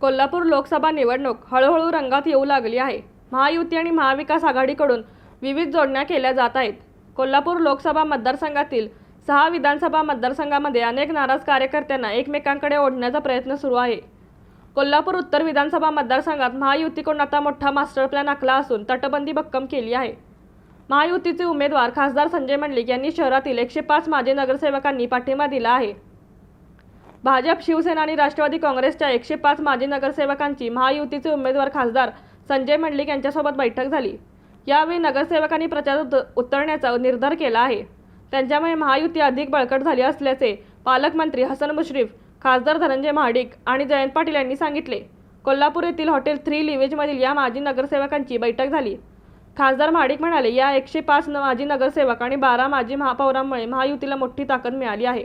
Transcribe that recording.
कोल्हापूर लोकसभा निवडणूक हळूहळू रंगात येऊ लागली आहे. महायुती आणि महाविकास आघाडीकडून विविध जोडण्या केल्या जात आहेत. कोल्हापूर लोकसभा मतदारसंघातील सहा विधानसभा मतदारसंघामध्ये अनेक नाराज कार्यकर्त्यांना एकमेकांकडे ओढण्याचा प्रयत्न सुरू आहे. कोल्हापूर उत्तर विधानसभा मतदारसंघात महायुतीकडून आता मोठा मास्टर प्लॅन आखला असून तटबंदी भक्कम केली आहे. महायुतीचे उमेदवार खासदार संजय मंडलिक यांनी शहरातील एकशे पाच माजी नगरसेवकांनी पाठिंबा दिला आहे. भाजप शिवसेना आणि राष्ट्रवादी काँग्रेसच्या एकशे पाच माजी नगरसेवकांची महायुतीचे उमेदवार खासदार संजय मंडलिक यांच्यासोबत बैठक झाली. यावेळी नगरसेवकांनी प्रचारात उतरण्याचा निर्धार केला आहे. त्यांच्यामुळे महायुती अधिक बळकट झाली असल्याचे पालकमंत्री हसन मुश्रीफ खासदार धनंजय महाडिक आणि जयंत पाटील यांनी सांगितले. कोल्हापूर येथील हॉटेल थ्री लिव्हेजमधील या माजी नगरसेवकांची बैठक झाली. खासदार महाडिक म्हणाले या एकशे पाच न- माजी नगरसेवक आणि बारा माजी महापौरांमुळे महायुतीला मोठी ताकद मिळाली आहे.